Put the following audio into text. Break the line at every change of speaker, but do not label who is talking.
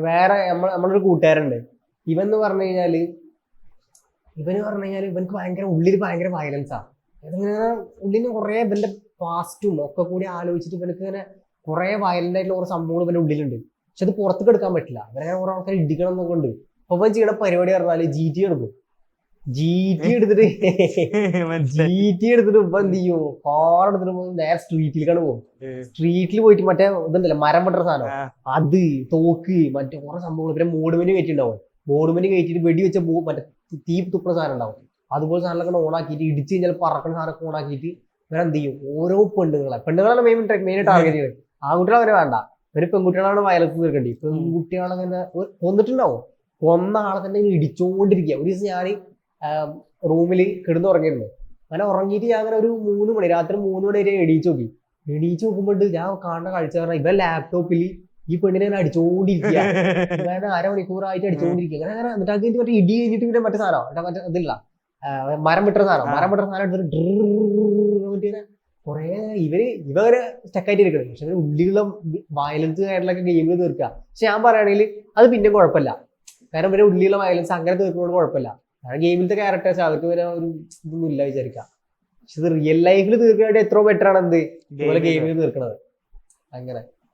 വേറെ നമ്മൾ നമ്മളൊരു കൂട്ടുകാരുണ്ട് ഇവൻ എന്ന് പറഞ്ഞു കഴിഞ്ഞാൽ ഇവന് പറഞ്ഞു കഴിഞ്ഞാൽ ഇവനക്ക് ഭയങ്കര ഉള്ളിൽ ഭയങ്കര വയലൻസാ ഇങ്ങനെ ഉള്ളിന് കുറെ ഇവന്റെ പാസ്റ്റും ഒക്കെ കൂടി ആലോചിച്ചിട്ട് ഇവനക്ക് ഇങ്ങനെ കുറെ വയലന്റ് ആയിട്ടുള്ള കുറെ സംഭവങ്ങൾ ഇവന്റെ ഉള്ളിലുണ്ട്. പക്ഷെ അത് പുറത്തേക്ക് എടുക്കാൻ പറ്റില്ല. ഇവരെ കുറെ ആൾക്കാർ ഇടിക്കണം എന്നൊക്കെ ഉണ്ട്. അപ്പൊ ഇവൻ ചെയ്യണ പരിപാടി പറഞ്ഞാൽ ജി ടി എടുക്കും. ജി ടി എടുത്തിട്ട് ജി ടി എടുത്തിട്ട് ഇപ്പൊ എന്ത് ചെയ്യും? കാർ എടുത്തിട്ട് നേരെ സ്ട്രീറ്റിലേക്കാണ് പോകും. സ്ട്രീറ്റിൽ പോയിട്ട് മറ്റേ ഇതുണ്ടല്ലോ മരം പെട്ട സാധനം. അത് തോക്ക് മറ്റേ കുറെ സംഭവങ്ങൾ പിന്നെ മോഡുമെന്റ് കയറ്റിണ്ടാവും മോഡുമെന്റ് കയറ്റിട്ട് വെടി വെച്ച മറ്റേ തീ തുപ്പുന്ന സാധനം ഉണ്ടാവും. അതുപോലെ സാധനങ്ങളൊക്കെ ഓണാക്കിയിട്ട് ഇടിച്ച് കഴിഞ്ഞാൽ പറക്കുന്ന സാധനമൊക്കെ ഓണാക്കിയിട്ട് ഇവരെ എന്ത് ചെയ്യും? ഓരോ പെണ്ണുങ്ങളെ. പെണ്ണുങ്ങളാണ് മെയിൻ മെയിൻ ടാർഗറ്റ് ചെയ്യുന്നത്. ആൺകുട്ടികളെ അവരെ വേണ്ട. ഒരു പെൺകുട്ടികളാണ് വയലൻസ് തീർക്കേണ്ടി. പെൺകുട്ടികളങ്ങനെ കൊന്നിട്ടുണ്ടാവും. കൊന്ന ആളെ തന്നെ ഇടിച്ചുകൊണ്ടിരിക്കുക ഒരു ദിവസം ഞാൻ റൂമിൽ കിടന്നുറങ്ങിയിരുന്നു. അങ്ങനെ ഉറങ്ങിയിട്ട് ഞാൻ അങ്ങനെ ഒരു മൂന്ന് മണി രാത്രി മൂന്ന് മണി വരെ എണീച്ച് നോക്കി. എണീച്ച് നോക്കുമ്പോൾ ഞാൻ കാണുന്ന കാഴ്ച പറഞ്ഞാൽ ഇവ ലാപ്ടോപ്പിൽ ഈ പെണ്ണിനെ ഞാൻ അടിച്ചോണ്ടിരിക്കുക അങ്ങനെ അരമണിക്കൂറായിട്ട് അടിച്ചോണ്ടിരിക്കുക അങ്ങനെ അങ്ങനെ എന്നിട്ട് അത് കഴിഞ്ഞിട്ട് മറ്റേ ഇടി കഴിഞ്ഞിട്ട് പിന്നെ മറ്റേ സാധനം മറ്റേ ഇതില്ല. മരം വിട്ടുന്ന സാധനം മരം വിട്ടുന്ന സാധനം എടുത്തിട്ട് ഇങ്ങനെ കുറേ ഇവർ ഇവർ സ്റ്റക്കായിട്ട് ഇരിക്കണം പക്ഷെ ഇവർ ഉള്ളിലുള്ള വയലൻസ് ആയിട്ടുള്ള ഗെയിമിൽ തീർക്കുക പക്ഷെ ഞാൻ പറയുകയാണെങ്കിൽ അത് പിന്നെ കുഴപ്പമില്ല കാരണം ഇവരെ ഉള്ളിലുള്ള വയലൻസ് അങ്ങനെ തീർക്കുന്നതുകൊണ്ട് കുഴപ്പമില്ല കാരണം ഗെയിമിലത്തെ ക്യാരക്ടേഴ്സ് അവർക്ക് വരെ ഒരു ഇതൊന്നും ഇല്ല വിചാരിക്കാം. പക്ഷെ ഇത് റിയൽ ലൈഫിൽ തീർക്കാനായിട്ട് എത്രയോ ബെറ്റർ ആണ് എന്ത് ഇതുപോലെ ഗെയിമിൽ തീർക്കണത്. അങ്ങനെ.